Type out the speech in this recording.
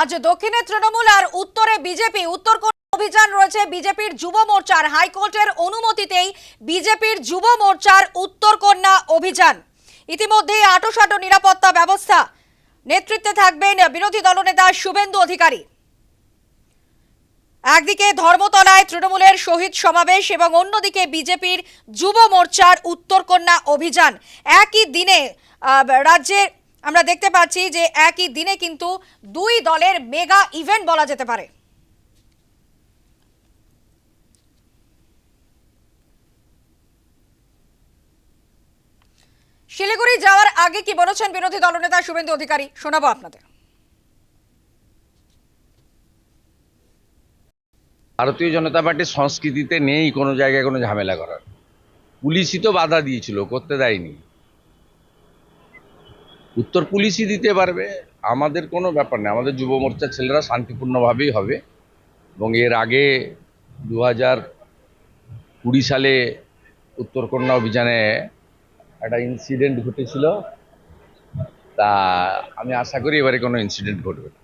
আজ দক্ষিণে তৃণমূল আর উত্তরে বিজেপি। উত্তর অভিযান রয়েছে বিজেপির যুব মোর্চার? হাইকোর্টের অনুমতিতেই বিজেপির যুব মোর্চার উত্তর কন্যা অভিযান। ইতিমধ্যেই আটোসাটো নিরাপত্তা ব্যবস্থা। নেতৃত্বে থাকবেন বিরোধী দলনেতা শুভেন্দু অধিকারী। একদিকে ধর্মতলায় তৃণমূলের শহীদ সমাবেশ এবং অন্যদিকে বিজেপির যুব মোর্চার উত্তরকন্যা অভিযান। একই দিনে আহ, রাজ্যে আমরা দেখতে পাচ্ছি যে একই দিনে কিন্তু দুই দলের মেগা ইভেন্ট বলা যেতে পারে। শিলিগুড়ি যাওয়ার আগে কি বলেছেন বিরোধী দলনেতা শুভেন্দু অধিকারী? শোনাবো আপনাদের। ভারতীয় জনতা পার্টির সংস্কৃতিতে নেই কোনো জায়গায় কোনো ঝামেলা করার। পুলিশই তো বাধা দিয়েছিল, করতে দেয়নি। উত্তর পুলিশই দিতে পারবে। আমাদের কোনো ব্যাপার নেই। আমাদের যুব মোর্চার ছেলেরা শান্তিপূর্ণভাবেই হবে। এবং এর আগে দু হাজার কুড়ি সালে উত্তরকন্যা অভিযানে একটা ইনসিডেন্ট ঘটেছিল। তা আমি আশা করি এবারে কোনো ইনসিডেন্ট ঘটবে না।